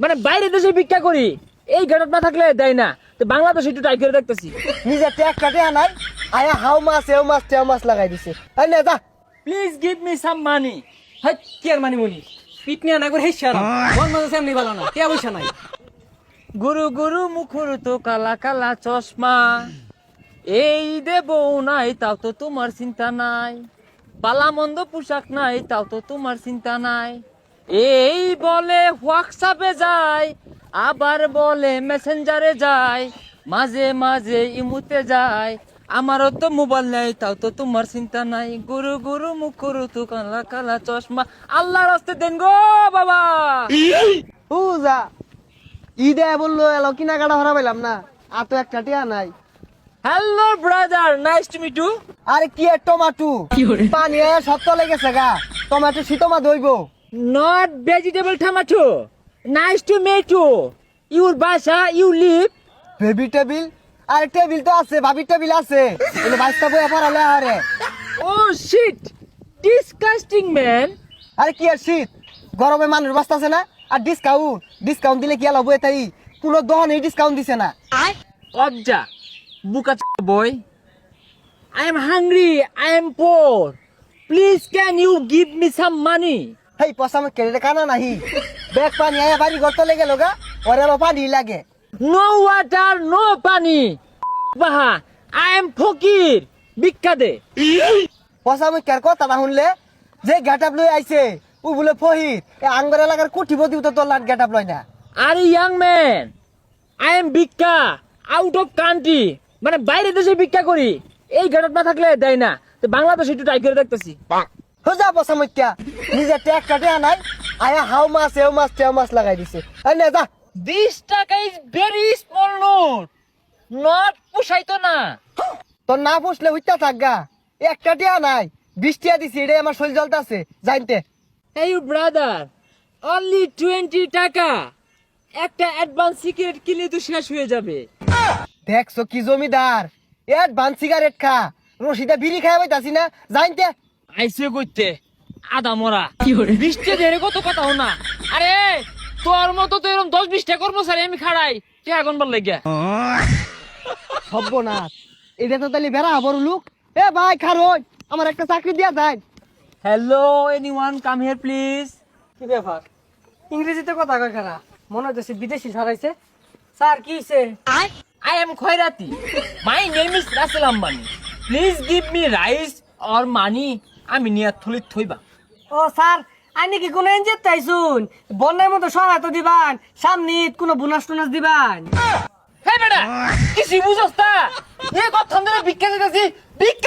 মানে বাইরে দেশে ভিক্ষা করি এই গেটত না থাকলে দেয় না। তো বাংলাদেশ একটু ট্রাই করে দেখতেছি। নিজে ট্যাগ কাটে আনাই আয়া হাও মাছ এও মাছ তেও মাছ লাগাই দিছে। এই নে যা। Please give me some money কি আর মানি? মনি পিটনি আনা করে হেসে আর মন মজা সেমনি ভালো না কে পয়সা নাই। গুরু গুরু মুখুর তো কালা কালা চশমা। এই দেব নাই তাও তো তোমার চিন্তা নাই। পালা মন্দ পোশাক নাই তাও তো তোমার চিন্তা নাই। এই বলে হোয়াটসঅ্যাপে যায় আবার বলে মেসেঞ্জারে যায় মাঝে মাঝে ইমুতে যায়। আমারও তো মোবাইল নাই তাও তো তোমার চিন্তা নাই। গুরু গুরু মুখুরু তো কালা কালা চশমা। আল্লাহ রাস্তে দেন গো বাবা। ও যা ঈদে বলল এলো কিনাকাটা হরা পাইলাম না। আর তো একটা টিয়া নাই। Hello brother nice to meet you আরে কি টমাটো? পানি আয়া সত্য লেগেছে গা। টমাটো শীতমা দইব not vegetable tomato. Nice to meet you. Your basha, you live. Baby table আরে টেবিল তো আছে ভাবি টেবিল আছে এনে বাইশটা বইয়া পড়ালে আরে Oh shit! Disgusting man. আরে কি আর শীত গরমে মানুষ বাঁচতেছে না আর ডিসকাউন্ট ডিসকাউন্ট দিলে কি আর হবে তাই কোনো দোকানে ডিসকাউন্ট দিছে না Obja. Buka boy. I am hungry. I am poor. Please can you give me some money? হেই পয়সা আমি কেড়ে কানা নাহি? ব্যাগ পানি আয়া বাড়ি ঘর তলে গেল গা ওরে পানি লাগে। No water, no pani. Baha. I am fakir. বিখ্যাতে পয়সা আমি কের কথা না শুনলে? যে গেটাপ লই আইছে ও বলে ফহির এ আঙ্গর এলাকার কোটিপতি তো তোর লাট গেটাপ লয় না। আরে ইয়াং ম্যান আই এম ভিক্ষা আউট অফ কান্ট্রি মানে বাইরে দেশে ভিক্ষা করি। এই গেটত না থাকলে দেয় না। তো বাংলাদেশ একটু ট্রাই করে দেখতেছি হোজা পয়সা মত্যা নিজে ট্যাগ কাটে আনাই আয়া হাও মাছ এও মাছ তেও মাছ লাগাই দিছে। এই নে যা। বিশ টাকা is very small note not পোষাইতো না। তোর না পুষলে হইতা থাকগা। একটা টিয়া নাই। বিশ টিয়া দিছি রে আমার শরীর জ্বলতাছে। জানতে এই ব্রাদার অনলি টোয়েন্টি টাকা। একটা অ্যাডভান্স সিগারেট কিনলে তো শেষ হয়ে যাবে। দেখছ কি জমিদার? বান সিগারেট খা। রশিদা বিড়ি খাই পাইতাছি না। জানতে আইসে করতে আদা মরা। বৃষ্টি ধরে কত কথা না আরে তোর মতো তো এরকম দশ বিশটা কর্মচারী আমি খাড়াই কে আগুন বল লাগিয়া সর্বনাশ এটা তো তাহলে বেড়া বড় লোক। এ ভাই খারোই আমার একটা চাকরি দিয়া যায় hello anyone come here please কি ব্যাপার? ইংরেজিতে কথা কয় খারা মনে হচ্ছে বিদেশি সারাইছে। স্যার কি হইছে? I am Khairati. My name is Russell Ambani. Please give me rice or money. আমি নিয়ে থলি থইবা। ও স্যার আইনি কি কোনো এনজিও তাইছুন বন্যার মতো সহায়তা দিবান সামনে কোনো বোনাস টোনাস দিবান। হে বেটা কিছু বুঝস তা এ কথা ধরে ভিক্ষা দিতেছি ভিক্ষা